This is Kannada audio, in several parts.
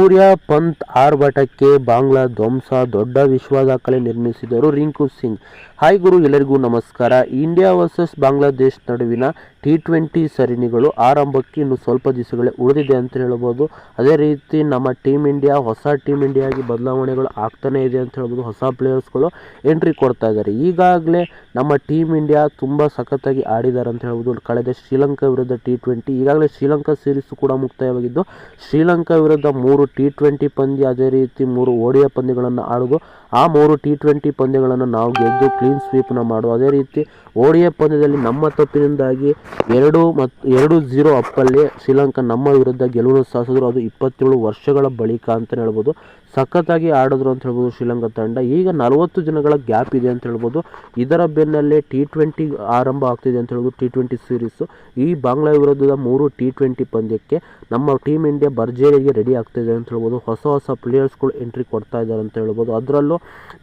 ಸೂರ್ಯ ಪಂತ್ ಆರ್ಭಟಕ್ಕೆ ಬಾಂಗ್ಲಾ ಧ್ವಂಸ, ದೊಡ್ಡ ವಿಶ್ವ ದಾಖಲೆ ನಿರ್ಮಿಸಿದರು ರಿಂಕು ಸಿಂಗ್. ಹಾಯ್ ಗುರು, ಎಲ್ಲರಿಗೂ ನಮಸ್ಕಾರ. ಇಂಡಿಯಾ ವರ್ಸಸ್ ಬಾಂಗ್ಲಾದೇಶ್ ನಡುವಿನ ಟಿ ಟ್ವೆಂಟಿ ಸರಣಿಗಳು ಆರಂಭಕ್ಕೆ ಇನ್ನು ಸ್ವಲ್ಪ ದಿವಸಗಳೇ ಉಳಿದಿದೆ ಅಂತ ಹೇಳ್ಬೋದು. ಅದೇ ರೀತಿ ನಮ್ಮ ಟೀಮ್ ಇಂಡಿಯಾ ಹೊಸ ಟೀಮ್ ಇಂಡಿಯಾಗಿ ಬದಲಾವಣೆಗಳು ಆಗ್ತಾನೇ ಇದೆ ಅಂತ ಹೇಳ್ಬೋದು ಹೊಸ ಪ್ಲೇಯರ್ಸ್ಗಳು ಎಂಟ್ರಿ ಕೊಡ್ತಾ ಇದ್ದಾರೆ. ಈಗಾಗಲೇ ನಮ್ಮ ಟೀಮ್ ಇಂಡಿಯಾ ತುಂಬ ಸಖತ್ತಾಗಿ ಆಡಿದ್ದಾರೆ ಅಂತ ಹೇಳ್ಬೋದು. ಕಳೆದ ಶ್ರೀಲಂಕಾ ವಿರುದ್ಧ ಟಿ ಟ್ವೆಂಟಿ ಈಗಾಗಲೇ ಶ್ರೀಲಂಕಾ ಸೀರೀಸ್ ಕೂಡ ಮುಕ್ತಾಯವಾಗಿದ್ದು, ಶ್ರೀಲಂಕಾ ವಿರುದ್ಧ ಮೂರು ಟಿ ಟ್ವೆಂಟಿ ಪಂದ್ಯ, ಅದೇ ರೀತಿ ಮೂರು ಓಡಿಯ ಪಂದ್ಯಗಳನ್ನು ಆಡೋದು. ಆ ಮೂರು ಟಿ ಟ್ವೆಂಟಿ ಪಂದ್ಯಗಳನ್ನು ನಾವು ಗೆದ್ದು ಕ್ಲೀನ್ ಸ್ವೀಪ್ನ ಮಾಡುವ ಅದೇ ರೀತಿ ಓಡಿಯ ಪಂದ್ಯದಲ್ಲಿ ನಮ್ಮ ತಪ್ಪಿನಿಂದಾಗಿ ಎರಡು ಮತ್ತು ಎರಡು ಝೀರೋ ಅಪ್ಪಲ್ಲಿ ಶ್ರೀಲಂಕಾ ನಮ್ಮ ವಿರುದ್ಧ ಗೆಲುವನ್ನು ಸಾಧಿಸಿದ್ರು. ಅದು ಇಪ್ಪತ್ತೇಳು ವರ್ಷಗಳ ಬಳಿಕ ಅಂತಲೇ ಹೇಳ್ಬೋದು. ಸಖತ್ತಾಗಿ ಆಡಿದ್ರು ಅಂತ ಹೇಳ್ಬೋದು ಶ್ರೀಲಂಕಾ ತಂಡ. ಈಗ ನಲವತ್ತು ದಿನಗಳ ಗ್ಯಾಪ್ ಇದೆ ಅಂತ ಹೇಳ್ಬೋದು. ಇದರ ಬೆನ್ನಲ್ಲೇ ಟಿ ಟ್ವೆಂಟಿ ಆರಂಭ ಆಗ್ತಿದೆ ಅಂತ ಹೇಳ್ಬೋದು. ಟಿ ಟ್ವೆಂಟಿ ಸೀರೀಸು ಈ ಬಾಂಗ್ಲಾ ವಿರುದ್ಧದ ಮೂರು ಟಿ ಟ್ವೆಂಟಿ ಪಂದ್ಯಕ್ಕೆ ನಮ್ಮ ಟೀಮ್ ಇಂಡಿಯಾ ಭರ್ಜರಿಯಾಗಿ ರೆಡಿ ಆಗ್ತಿದೆ ಅಂತ ಹೇಳ್ಬೋದು. ಹೊಸ ಹೊಸ ಪ್ಲೇಯರ್ಸ್ಗಳು ಎಂಟ್ರಿ ಕೊಡ್ತಾ ಇದ್ದಾರೆ ಅಂತ ಹೇಳ್ಬೋದು. ಅದರಲ್ಲೂ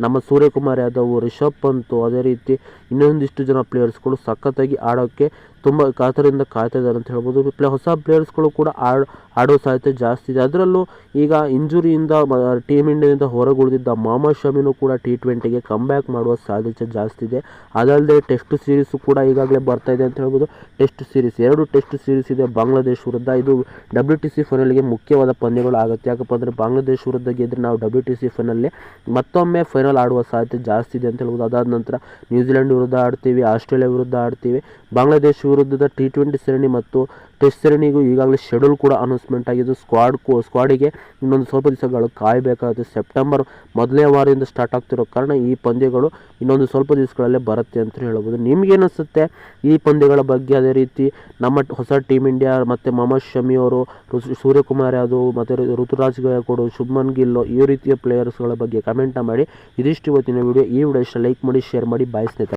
ನಮ್ಮ ಸೂರ್ಯಕುಮಾರ್ ಯಾದವ್, ರಿಷಬ್ ಪಂತು, ಅದೇ ರೀತಿ ಇನ್ನೊಂದಿಷ್ಟು ಜನ ಪ್ಲೇಯರ್ಸ್ಗಳು ಸಖತ್ತಾಗಿ ಆಡೋಕ್ಕೆ ತುಂಬ ಕಾತರದಿಂದ ಕಾಯ್ತಾ ಇದ್ದಾರೆ ಅಂತ ಹೇಳ್ಬೋದು. ಪ್ಲೇ ಹೊಸ ಪ್ಲೇಯರ್ಸ್ಗಳು ಕೂಡ ಆಡ್, ಆಡೋ ಸಾಧ್ಯತೆ ಜಾಸ್ತಿ ಇದೆ. ಅದರಲ್ಲೂ ಈಗ ಇಂಜುರಿಯಿಂದ ಟೀಮ್ ಇಂಡಿಯಾದಿಂದ ಹೊರಗುಳಿದಿದ್ದ ಮೊಹಮ್ಮದ್ ಶಮಿನೂ ಕೂಡ ಟಿ ಟ್ವೆಂಟಿಗೆ ಕಮ್ಬ್ಯಾಕ್ ಮಾಡುವ ಸಾಧ್ಯತೆ ಜಾಸ್ತಿ ಇದೆ. ಅದಲ್ಲದೆ ಟೆಸ್ಟ್ ಸೀರೀಸು ಕೂಡ ಈಗಾಗಲೇ ಬರ್ತಾ ಇದೆ ಅಂತ ಹೇಳ್ಬೋದು. ಟೆಸ್ಟ್ ಸೀರೀಸ್ ಎರಡು ಟೆಸ್ಟ್ ಸೀರೀಸ್ ಇದೆ ಬಾಂಗ್ಲಾದೇಶ್ ವಿರುದ್ಧ. ಇದು ಡಬ್ಲ್ಯೂ ಟಿ ಸಿ ಫೈನಲ್ಗೆ ಮುಖ್ಯವಾದ ಪಂದ್ಯಗಳು ಆಗುತ್ತೆ. ಯಾಕಪ್ಪ ಅಂದರೆ ಬಾಂಗ್ಲಾದೇಶ್ ವಿರುದ್ಧ ಗೆದ್ದರೆ ನಾವು ಡಬ್ಲ್ಯೂ ಟಿ ಸಿ ಫೈನಲ್ಲಿ ಮತ್ತೊಮ್ಮೆ ಫೈನಲ್ ಆಡುವ ಸಾಧ್ಯತೆ ಜಾಸ್ತಿ ಇದೆ ಅಂತ ಹೇಳ್ಬೋದು. ಅದಾದ ನಂತರ ನ್ಯೂಜಿಲೆಂಡ್ ವಿರುದ್ಧ ಆಡ್ತೀವಿ ಆಸ್ಟ್ರೇಲಿಯಾ ವಿರುದ್ಧ ಆಡ್ತೀವಿ. ಬಾಂಗ್ಲಾದೇಶ್ ವಿರುದ್ಧದ ಟಿ ಟ್ವೆಂಟಿ ಸರಣಿ ಮತ್ತು ಟೆಸ್ಟ್ ಸರಣಿಗೂ ಈಗಾಗಲೇ ಶೆಡ್ಯೂಲ್ ಕೂಡ ಅನೌನ್ಸ್ಮೆಂಟ್ ಆಗಿದ್ದು ಸ್ಕ್ವಾಡ್ ಸ್ಕ್ವಾಡಿಗೆ ಇನ್ನೊಂದು ಸ್ವಲ್ಪ ದಿವಸಗಳು ಕಾಯಬೇಕಾಗುತ್ತೆ. ಸೆಪ್ಟೆಂಬರ್ ಮೊದಲನೇ ವಾರದಿಂದ ಸ್ಟಾರ್ಟ್ ಆಗ್ತಿರೋ ಕಾರಣ ಈ ಪಂದ್ಯಗಳು ಇನ್ನೊಂದು ಸ್ವಲ್ಪ ದಿವಸಗಳಲ್ಲೇ ಬರುತ್ತೆ ಅಂತ ಹೇಳ್ಬೋದು. ನಿಮಗೇನಿಸುತ್ತೆ ಈ ಪಂದ್ಯಗಳ ಬಗ್ಗೆ ಅದೇ ರೀತಿ ನಮ್ಮ ಹೊಸ ಟೀಮ್ ಇಂಡಿಯಾ ಮತ್ತು ಮೊಹಮ್ಮದ್ ಶಮಿ ಅವರು ಸೂರ್ಯಕುಮಾರ್ ಯಾದವ್ ಮತ್ತು ಋತುರಾಜ್ ಗಾಯಕೋಡು, ಶುಭ್ಮನ್ ಗಿಲ್ಲೋ ಈ ರೀತಿಯ ಪ್ಲೇಯರ್ಸ್ಗಳ ಬಗ್ಗೆ ಕಮೆಂಟ್ ಮಾಡಿ. ಇದಿಷ್ಟು ಇವತ್ತಿನ ವಿಡಿಯೋ ಈ ವಿಡಿಯೋ ಇಷ್ಟ ಲೈಕ್ ಮಾಡಿ ಶೇರ್ ಮಾಡಿ. ಬಾಯ್